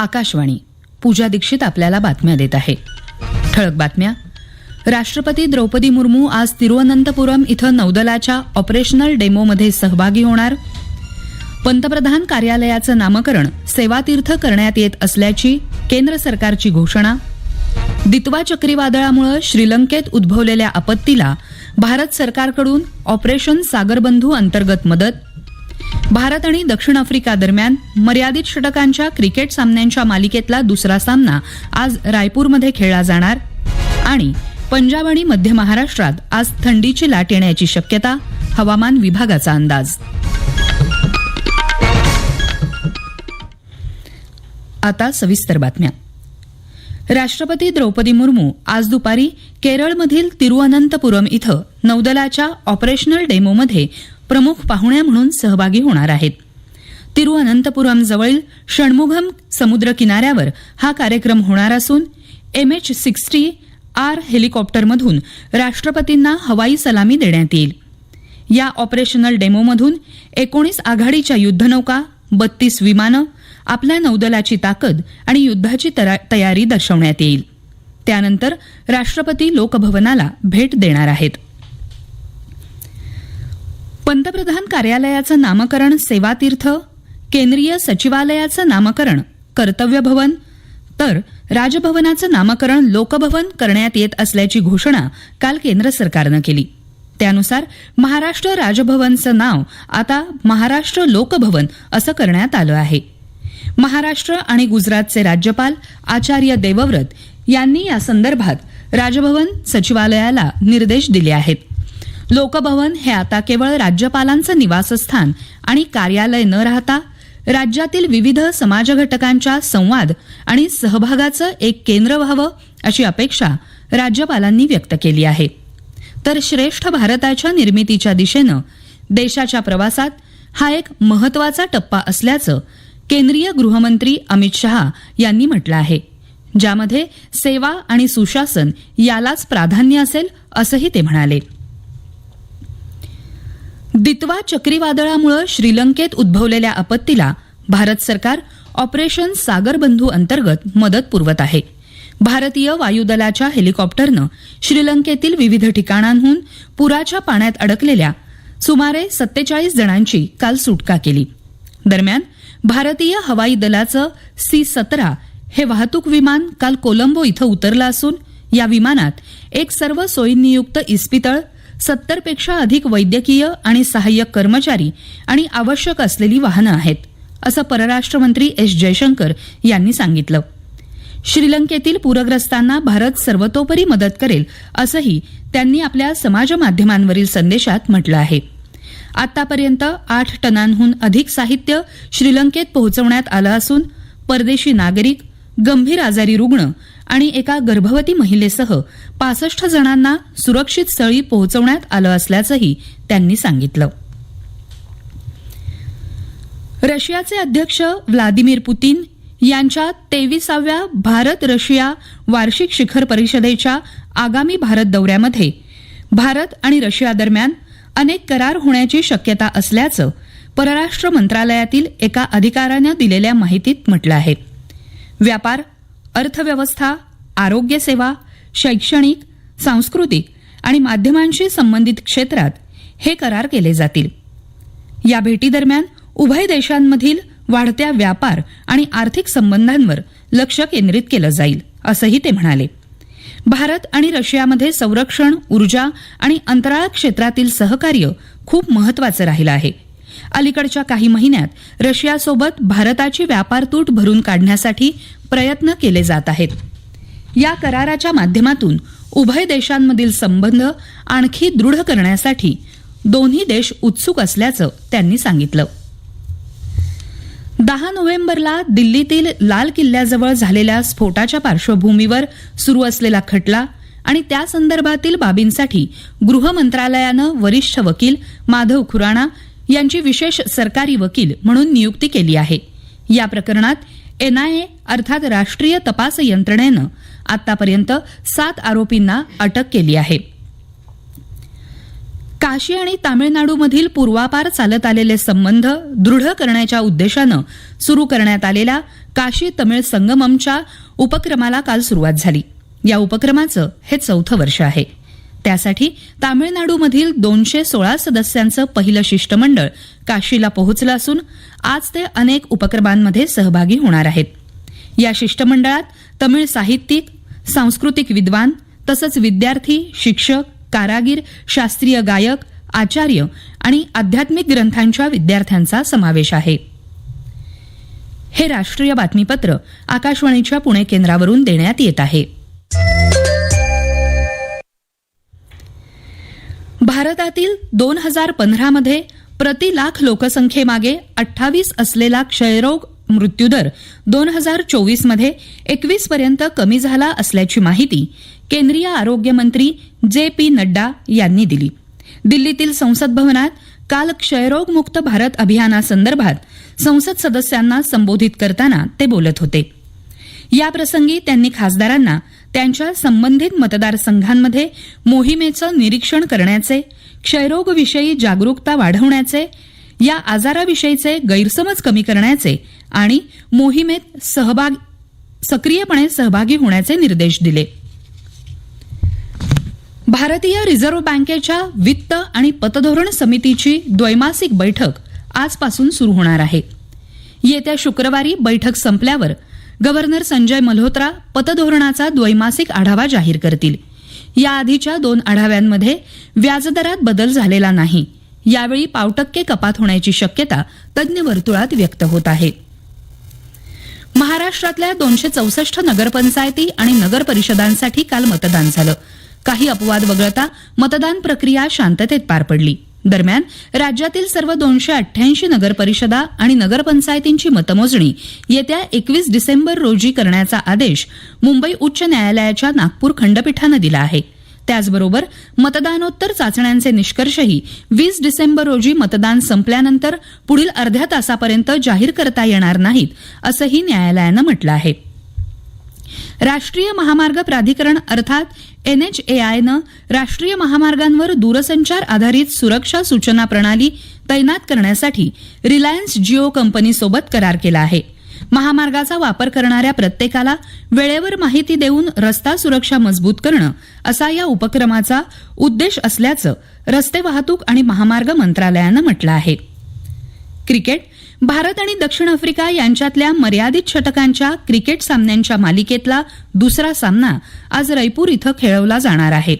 आकाशवाणी. पूजा दीक्षित आपल्याला बातम्या देत आहे. ठळक बातम्या. राष्ट्रपती द्रौपदी मुर्मू आज तिरुअनंतपुरम इथं नौदलाच्या ऑपरेशनल डेमोमध्ये सहभागी होणार. पंतप्रधान कार्यालयाचं नामकरण सेवातीर्थ करण्यात येत असल्याची केंद्र सरकारची घोषणा. दित्वा चक्रीवादळामुळे श्रीलंकेत उद्भवलेल्या आपत्तीला भारत सरकारकडून ऑपरेशन सागरबंधू अंतर्गत मदत. भारत आणि दक्षिण आफ्रिका दरम्यान मर्यादित षटकांच्या क्रिकेट सामन्यांच्या मालिकेतला दुसरा सामना आज रायपूरमध्ये खेळला जाणार. आणि पंजाब आणि मध्य महाराष्ट्रात आज थंडीची लाट येण्याची शक्यता हवामान विभागाचा अंदाज. आता सविस्तर बातम्या. राष्ट्रपती द्रौपदी मुर्मू आज दुपारी केरळमधील तिरुअनंतपुरम इथं नौदलाच्या ऑपरेशनल डेमोमध्ये प्रमुख पाहुण्या म्हणून सहभागी होणार आहेत. तिरुअनंतपुरम जवळील समुद्र किनाऱ्यावर हा कार्यक्रम होणार असून एम एच सिक्स्टी आर हेलिकॉप्टरमधून राष्ट्रपतींना हवाई सलामी देण्यात येईल. या ऑपरेशनल डेमोमधून एकोणीस आघाडीच्या युद्धनौका बत्तीस विमानं आपल्या नौदलाची ताकद आणि युद्धाची तरा- तयारी दर्शवण्यात येईल. त्यानंतर राष्ट्रपती लोकभवनाला भेट देणार आहेत. पंतप्रधान कार्यालयाचं नामकरण सेवातीर्थ केंद्रीय सचिवालयाचं नामकरण कर्तव्य भवन तर राजभवनाचं नामकरण लोकभवन करण्यात येत असल्याची घोषणा काल केंद्र सरकारनं केली. त्यानुसार महाराष्ट्र राजभवनचं नाव आता महाराष्ट्र लोकभवन असं करण्यात आलं आहे. महाराष्ट्र आणि गुजरातचे राज्यपाल आचार्य देवव्रत यांनी या संदर्भात राजभवन सचिवालयाला निर्देश दिले आहेत. लोकभवन हे आता केवळ राज्यपालांचं निवासस्थान आणि कार्यालय न राहता राज्यातील विविध समाजघटकांच्या संवाद आणि सहभागाचं एक केंद्र व्हावं अशी अपेक्षा राज्यपालांनी व्यक्त केली आहे. तर श्रेष्ठ भारताच्या निर्मितीच्या दिशेनं देशाच्या प्रवासात हा एक महत्त्वाचा टप्पा असल्याचं केंद्रीय गृहमंत्री अमित शहा यांनी म्हटलं आहे. ज्यामध्ये सेवा आणि सुशासन यालाच प्राधान्य असेल असंही ते म्हणाले. दितवा चक्रीवादळामुळे श्रीलंकेत उद्भवलेल्या आपत्तीला भारत सरकार ऑपरेशन सागरबंधू अंतर्गत मदत पुरवत आहे. भारतीय वायुदलाच्या हेलिकॉप्टरनं श्रीलंकेतील विविध ठिकाणांहून पुराच्या पाण्यात अडकलेल्या सुमारे सत्तेचाळीस जणांची काल सुटका केली. दरम्यान भारतीय हवाई दलाचं सी सतरा हे वाहतूक विमान काल कोलंबो इथं उतरलं असून या विमानात एक सर्व सोयींनियुक्त इस्पितळ सत्तरपेक्षा अधिक वैद्यकीय आणि सहाय्यक कर्मचारी आणि आवश्यक असलेली वाहनं आहेत असं परराष्ट्र मंत्री एस जयशंकर यांनी सांगितलं. श्रीलंकेतील पूरग्रस्तांना भारत सर्वतोपरी मदत करेल असंही त्यांनी आपल्या समाज माध्यमांवरील संदेशात म्हटलं आहे. आतापर्यंत आठ टनांहून अधिक साहित्य श्रीलंकेत पोहोचवण्यात आलं असून परदेशी नागरिक गंभीर आजारी रुग्ण आणि एका गर्भवती महिलेसह पासष्ट जणांना सुरक्षित स्थळी पोहोचवण्यात आलं असल्याचंही त्यांनी सांगितलं. रशियाचे अध्यक्ष व्लादिमीर पुतीन यांच्या तेविसाव्या भारत रशिया वार्षिक शिखर परिषदेच्या आगामी भारत दौऱ्यामध्ये भारत आणि रशिया दरम्यान अनेक करार होण्याची शक्यता असल्याचं परराष्ट्र मंत्रालयातील एका अधिकाऱ्यानं दिलेल्या माहितीत म्हटलं आहे. व्यापार अर्थव्यवस्था आरोग्यसेवा शैक्षणिक सांस्कृतिक आणि माध्यमांशी संबंधित क्षेत्रात हे करार केले जातील. या भेटीदरम्यान उभय देशांमधील वाढत्या व्यापार आणि आर्थिक संबंधांवर लक्ष केंद्रित केलं जाईल असंही ते म्हणाले. भारत आणि रशियामध्ये संरक्षण ऊर्जा आणि अंतराळ क्षेत्रातील सहकार्य खूप महत्वाचं राहिलं आहे. अलीकडच्या काही महिन्यात रशियासोबत भारताची व्यापार तूट भरून काढण्यासाठी प्रयत्न केले जात आहेत. या कराराच्या माध्यमातून उभय देशांमधील संबंध आणखी दृढ करण्यासाठी दोन्ही देश उत्सुक असल्याचं त्यांनी सांगितलं. दहा नोव्हेंबरला दिल्लीतील लाल किल्ल्याजवळ झालेल्या स्फोटाच्या पार्श्वभूमीवर सुरू असलेला खटला आणि त्या संदर्भातील बाबींसाठी गृह मंत्रालयानं वरिष्ठ वकील माधव खुराणा यांची विशेष सरकारी वकील म्हणून नियुक्ती केली आहे. या प्रकरणात एनआयए अर्थात राष्ट्रीय तपास यंत्रणेनं आतापर्यंत सात आरोपींना अटक केली आहे. काशी आणि तामिळनाडूमधील पूर्वापार चालत आलेले संबंध दृढ करण्याच्या उद्देशानं सुरू करण्यात आलेल्या काशी तमिळ संगममच्या उपक्रमाला काल सुरुवात झाली. या उपक्रमाचं हे चौथं वर्ष आहे. त्यासाठी तामिळनाडूमधील दोनशे सोळा सदस्यांचं पहिलं शिष्टमंडळ काशीला पोहोचलं असून आज ते अनेक उपक्रमांमध्ये सहभागी होणार आहेत. या शिष्टमंडळात तमिळ साहित्यिक सांस्कृतिक विद्वान तसंच विद्यार्थी शिक्षक कारागीर शास्त्रीय गायक आचार्य आणि आध्यात्मिक ग्रंथांच्या विद्यार्थ्यांचा समावेश आहे. हे राष्ट्रीय बातमीपत्र आकाशवाणीच्या पुणे केंद्रावरून देण्यात येत आहे. भारतातील दोन हजार पंधरामध्ये प्रति लाख लोकसंख्येमागे अठ्ठावीस असलेला क्षयरोग मृत्यूदर दोन हजार चोवीसमध्ये एकवीस पर्यंत कमी झाला असल्याची माहिती केंद्रीय आरोग्यमंत्री जे पी नड्डा यांनी दिली. दिल्लीतील संसद भवनात काल क्षयरोगमुक्त भारत अभियानासंदर्भात संसद सदस्यांना संबोधित करताना ते बोलत होते. याप्रसंगी त्यांनी खासदारांना त्यांच्या संबंधित मतदारसंघांमध्ये मोहिमेचं निरीक्षण करण्याचे क्षयरोगविषयी जागरूकता वाढवण्याचे या आजाराविषयीचे गैरसमज कमी करण्याचे आणि मोहिमेत सहभाग सक्रियपणे सहभागी होण्याचे निर्देश दिले. भारतीय रिझर्व्ह बँकेच्या वित्त आणि पतधोरण समितीची द्वैमासिक बैठक आजपासून सुरू होणार आहे. येत्या शुक्रवारी बैठक संपल्यावर गव्हर्नर संजय मल्होत्रा पतधोरणाचा द्वैमासिक आढावा जाहीर करतील. याआधीच्या दोन आढाव्यांमध्ये व्याजदरात बदल झालेला नाही. यावेळी पावटक्के कपात होण्याची शक्यता तज्ज्ञ वर्तुळात व्यक्त होत आहे. महाराष्ट्रातल्या दोनशे चौसष्ट नगरपंचायती आणि नगर परिषदांसाठी काल मतदान झालं. काही अपवाद वगळता मतदान प्रक्रिया शांततेत पार पडली. दरम्यान राज्यातील सर्व दोनशे अठ्ठ्याऐंशी नगरपरिषदा आणि नगरपंचायतींची मतमोजणी येत्या एकवीस डिसेंबर रोजी करण्याचा आदेश मुंबई उच्च न्यायालयाच्या नागपूर खंडपीठानं दिला आहे. त्याचबरोबर मतदानोत्तर चाचण्यांचे निष्कर्षही वीस डिसेंबर रोजी मतदान संपल्यानंतर पुढील अर्ध्या तासापर्यंत जाहीर करता येणार नाहीत असंही न्यायालयानं म्हटलं आहे. राष्ट्रीय महामार्ग प्राधिकरण अर्थात एनएचएआयनं राष्ट्रीय महामार्गांवर दूरसंचार आधारित सुरक्षा सूचना प्रणाली तैनात करण्यासाठी रिलायन्स जिओ कंपनीसोबत करार केला आहे. महामार्गाचा वापर करणाऱ्या प्रत्येकाला वेळेवर माहिती देऊन रस्ता सुरक्षा मजबूत करणं असा या उपक्रमाचा उद्देश असल्याचं रस्ते वाहतूक आणि महामार्ग मंत्रालयानं म्हटलं आहे. क्रिकेट भारत आणि दक्षिण आफ्रिका यांच्यातल्या मर्यादित षटकांच्या क्रिकेट सामन्यांच्या मालिकेतला दुसरा सामना आज रयपूर इथं खेळवला जाणार आहे.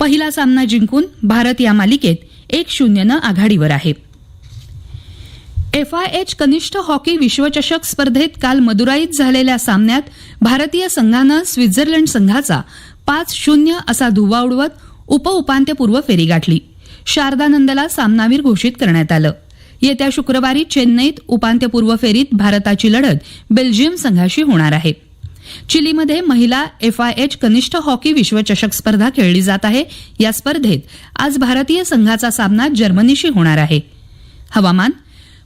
पहिला सामना जिंकून भारत या मालिकेत एक शून्यनं आघाडीवर आहे. एफआयएच कनिष्ठ हॉकी विश्वचषक स्पर्धेत काल मदुराईत झालेल्या सामन्यात भारतीय संघानं स्वित्झर्लंड संघाचा पाच शून्य असा धुव्वा उडवत उपउपांत्यपूर्व फेरी गाठली. शारदानंदला सामनावीर घोषित करण्यात आलं. येत्या शुक्रवारी चेन्नईत उपांत्यपूर्व फेरीत भारताची लढत बेल्जियम संघाशी होणार आहे. चिलीमध्ये महिला एफआयएच कनिष्ठ हॉकी विश्वचषक स्पर्धा खेळली जात आहे. या स्पर्धेत आज भारतीय संघाचा सामना जर्मनीशी होणार आहे. हवामान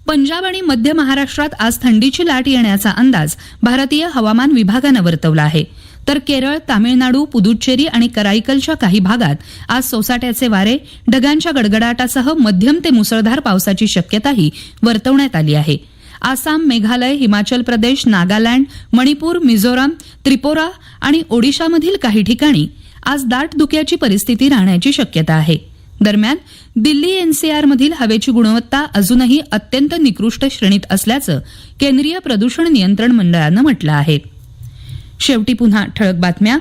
पंजाब आणि मध्य महाराष्ट्रात आज थंडीची लाट येण्याचा अंदाज भारतीय हवामान विभागानं वर्तवला आहे. तर केरळ तामिळनाडू पुदुच्चेरी आणि कराईकलच्या काही भागात आज सोसाट्याचे वारे ढगांच्या गडगडाटासह मध्यम ते मुसळधार पावसाची शक्यताही वर्तवण्यात आली आहे. आसाम मेघालय हिमाचल प्रदेश नागालँड मणिपूर मिझोराम त्रिपुरा आणि ओडिशामधील काही ठिकाणी आज दाट धुक्याची परिस्थिती राहण्याची शक्यता आहे. दरम्यान दिल्ली एनसीआरमधील हवेची गुणवत्ता अजूनही अत्यंत निकृष्ट श्रेणीत असल्याचं केंद्रीय प्रदूषण नियंत्रण मंडळानं म्हटलं आहे. शेवटी पुन्हा ठळक बातम्या.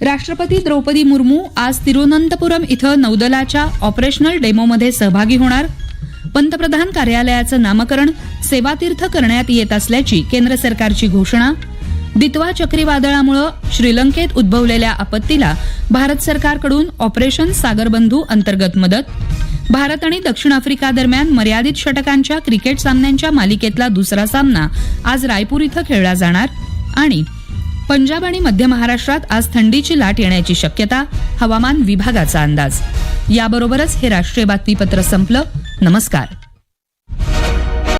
राष्ट्रपती द्रौपदी मुर्मू आज तिरुवनंतपुरम इथं नौदलाच्या ऑपरेशनल डेमोमध्ये सहभागी होणार. पंतप्रधान कार्यालयाचं नामकरण सेवातीर्थ करण्यात येत असल्याची केंद्र सरकारची घोषणा. दितवा चक्रीवादळामुळं श्रीलंकेत उद्भवलेल्या आपत्तीला भारत सरकारकडून ऑपरेशन सागरबंधू अंतर्गत मदत. भारत आणि दक्षिण आफ्रिका दरम्यान मर्यादित षटकांच्या क्रिकेट सामन्यांच्या मालिकेतला दुसरा सामना आज रायपूर इथं खेळला जाणार. आणि पंजाब आणि मध्य महाराष्ट्रात आज थंडीची लाट येण्याची शक्यता हवामान विभागाचा अंदाज. याबरोबरच हे राष्ट्रीय बातमीपत्र संपलं. नमस्कार.